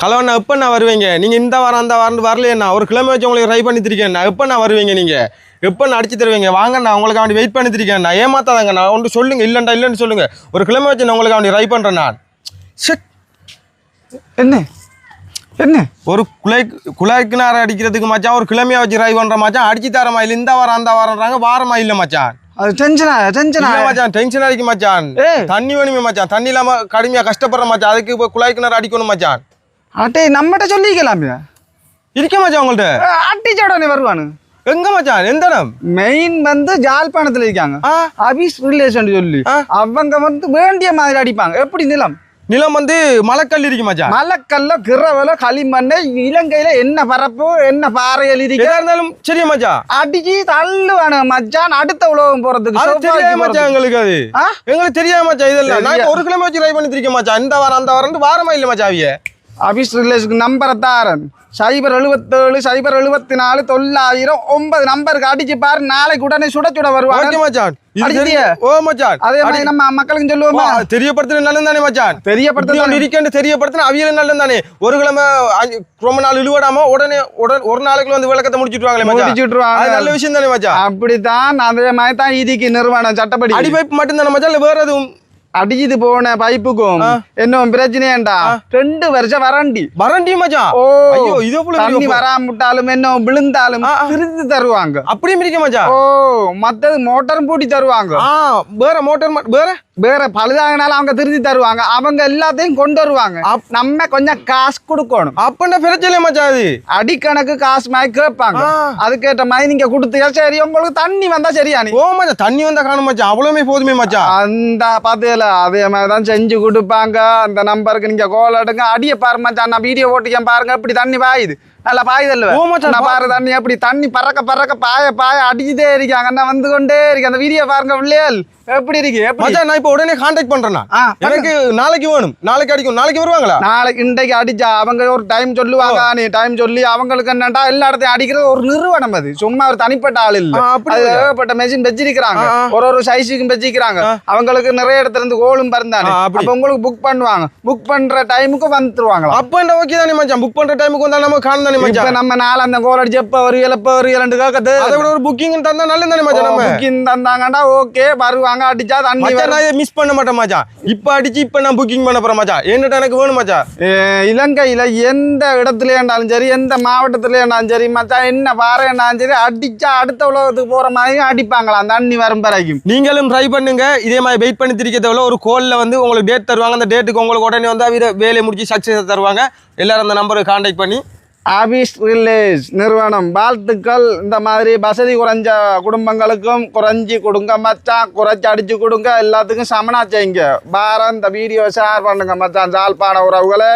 கலவண்ணா எப்போ நான் வருவீங்க? நீங்கள் இந்த வாரம் அந்த வாரம் வரலையண்ணா ஒரு கிழமை வச்சு உங்களுக்கு ட்ரை பண்ணி திரிக்கேண்ணா எப்போ நான் வருவீங்க நீங்கள் எப்போ நான் அடிச்சு தருவீங்க? வாங்கண்ணா உங்களுக்கு அவன் வெயிட் பண்ணி திரிக்கேண்ணா ஏமாத்தாதாங்க நான் ஒன்று சொல்லுங்க இல்லைண்டா இல்லைன்னு சொல்லுங்க. ஒரு கிழமை வச்சு நான் உங்களுக்கு அவன் ட்ரை பண்ணுறேன் நான். ஷட். என்ன? என்ன? ஒரு குலை குலைக்கு நேரம் அடிக்கிறதுக்கு மச்சான் ஒரு கிழமையா வச்சு ட்ரை பண்ணுற மச்சான் அடிச்சு தரமா இல்லை இந்த வாரம் அந்த வாரம்ன்றாங்க வாரமா இல்லை மச்சான். அது டென்ஷனா டென்ஷனா மச்சான் டென்ஷன் அடிக்க மச்சான். தண்ணி வேணுமே மச்சான் தண்ணி இல்லாம கடுமையா கஷ்டப்படுற மச்சான் அதுக்கு இப்போ குழாய்க்கு நேரம் அடிக்கணும் மச்சான். அட்டே நம்மகிட்ட சொல்லிக்கலாமே. இருக்க மச்சான் உங்கள்ட்ட. அட்டிச்சோட உடனே வருவானு. எங்க மச்சான்? எந்த இடம்? மெயின் வந்து ஜாழ்ப்பாணத்துல இருக்காங்க. அபிஸ் ரிலேஷன் சொல்லி. அவங்க வந்து வேண்டிய மாதிரி அடிப்பாங்க. எப்படி நிலம்? நிலம் வந்து மலைக்கல் இருக்கு மச்சான். மலக்கல்ல கிரவல களிமண்ணு இலங்கையில என்ன பரப்பு என்ன பாறைகள் இருக்கு? இருந்தாலும் சரியா மச்சான்? அடிச்சு தள்ளுவானு மச்சான். அடுத்த உலகம் போறதுக்கு தெரியாம மச்சான். எங்களுக்கு அது? எங்களுக்கு தெரியாம மச்சான் இதெல்லாம். நான் ஒரு வச்சு ட்ரை பண்ணி இருக்கேன் மச்சான். இந்த வாரம் அந்த வாரம் வாரமா இல்ல மச்சான் அவிய. அபிஸ் ரிலேஷனுக்கு நம்பரை தாரன் சைபர் எழுபத்தேழு சைபர் எழுபத்தி நாலு தொள்ளாயிரம் ஒன்பது நம்பருக்கு அடிச்சு பாரு நாளைக்கு உடனே சுட சுட வருவாங்க மச்சான். ஓ மச்சான். அதே மாதிரி நம்ம மக்களுக்கு சொல்லுவோமா? தெரியப்படுத்துறது நல்லது தானே மச்சான். தெரியப்படுத்த இப்படி இருக்கேன்னு தெரியப்படுத்தின அவியல நல்லது தானே ஒரு கிழமை ரொம்ப நாள் இழுவடாம உடனே உடனே ஒரு நாளைக்குள்ள வந்து விளக்கத்தை முடிச்சுட்டுவாங்களே மச்சான். முடிச்சு விட்டுருவாங்க. அது நல்ல விஷயம் தானே மச்சான். அப்படித்தான் அதே மாதிரி தான் இதுக்கு நிறுவனம் சட்டப்படி. அடி பைப் மட்டும் தானே மச்சான் வேற எதுவும்? அடிச்சிட்டு போன பைப்புக்கும் இன்னும் பிரச்சனையாண்டா ரெண்டு வருஷம் வறண்டி வரண்டி மச்சான் ஓ ஐயோ இது தண்ணி வராமட்டாலும் என்ன விழுந்தாலும் திருத்தி தருவாங்க அப்படியும் இருக்க மச்சான் ஓ மத்தது மோட்டரும் பூட்டி தருவாங்க வேற மோட்டார் வேற வேற பழுதாகினாலும் அவங்க திருத்தி தருவாங்க. அவங்க எல்லாத்தையும் கொண்டு வருவாங்க. நம்ம கொஞ்சம் காசு கொடுக்கணும். அப்பன்னா பிரச்சனை மச்சான் அது அடிக்கணக்கு காசு மாதிரி கேட்பாங்க. அதுக்கேற்ற மாதிரி நீங்க கொடுத்தீங்க சரி உங்களுக்கு தண்ணி வந்தா சரியா நீ? ஓ மச்சான் தண்ணி வந்தா காணும் மச்சான். அவ்வளவுமே போதுமே மச்சான். அந்த பாத்துல அதே மாதிரி தான் செஞ்சு கொடுப்பாங்க. அந்த நம்பருக்கு நீங்க கோல் எடுங்க. அடிய பாரு மச்சான். நான் வீடியோ ஓட்டிக்கேன் பாருங்க. இப்படி தண்ணி பாயுது. நல்லா பாயுதல்ல நான் பாரு தண்ணி எப்படி தண்ணி பறக்க பறக்க பாய பாய அடிச்சுட்டே இருக்காங்க நான் வந்து கொண்டே இருக்கு? அந்த வீடியோ பாருங்க பிள்ளைகள். எப்படி இருக்கு? மச்சான் நான் இப்ப உடனே கான்டாக்ட் பண்றேன் ஆ, எனக்கு நாளைக்கு வேணும். நாளைக்கு அடிக்கும் நாளைக்கு வருவாங்களா? நாளைக்கு இன்றைக்கு அடிச்சா அவங்க ஒரு டைம் சொல்லுவாங்க நீ டைம் சொல்லி அவங்களுக்கு என்னடா எல்லா இடத்தையும் அடிக்கிறது ஒரு நிறுவனம் அது. சும்மா ஒரு தனிப்பட்ட ஆள் இல்ல. அப்படி அது ஏகப்பட்ட மெஷின் வச்சிருக்கிறாங்க. ஒரு ஒரு சைஸுக்கும் வச்சிருக்கிறாங்க. அவங்களுக்கு நிறைய இடத்துல இருந்து கோலும் பறந்தானே. அப்படி. அப்ப உங்களுக்கு புக் பண்ணுவாங்க. புக் பண்ற டைமுக்கு வந்துருவாங்களா அப்ப என்ன ஓகே தானே மச்சான். புக் பண்ற டைமுக்கு வந்தா நம்ம காணும் தானே இப்ப நம்ம நாள் அந்த கோல் அடிச்சு எப்ப வருவியல் எப்ப வருவியல் கேட்கறது அதை விட ஒரு புக்கிங் தந்தா நல்லது தானே மச்சான் நம்ம? புக்கிங் தந்தாங்கடா ஓகே வருவாங்க அடிச்சா தண்ணி மச்சான் நான் மிஸ் பண்ண மாட்டேன் மச்சான். இப்ப அடிச்சு இப்ப நான் புக்கிங் பண்ண போறேன் மச்சான். என்னட்ட எனக்கு வேணும் மச்சான்? இலங்கையில எந்த இடத்துல இருந்தாலும் சரி எந்த மாவட்டத்துல இருந்தாலும் சரி மச்சான் என்ன பாறைன்னாலும் சரி அடிச்சா அடுத்த உலகத்துக்கு போற மாதிரி அடிப்பாங்களாம் தண்ணி வரும் வரைக்கும் நீங்களும் ட்ரை பண்ணுங்க. இதே மாதிரி வெயிட் பண்ணி திரிக்க தேவையில்ல ஒரு கோல்ல வந்து உங்களுக்கு டேட் தருவாங்க. அந்த டேட்டுக்கு உங்களுக்கு உடனே வந்து வேலையை முடிச்சு சக்சஸ் தருவாங்க. எல்லாரும் அந்த நம்பருக்கு கான்டாக்ட் பண்ணி ஆபீஸ் ரிலேஸ் நிறுவனம். வாழ்த்துக்கள். இந்த மாதிரி வசதி குறைஞ்ச குடும்பங்களுக்கும் குறைஞ்சி கொடுங்க மச்சான். குறைச்சி அடிச்சு கொடுங்க. எல்லாத்துக்கும் சமனா செய்யுங்க. பாரம் இந்த வீடியோ ஷேர் பண்ணுங்க மச்சான். ஜாழ்ப்பாண உறவுகளை.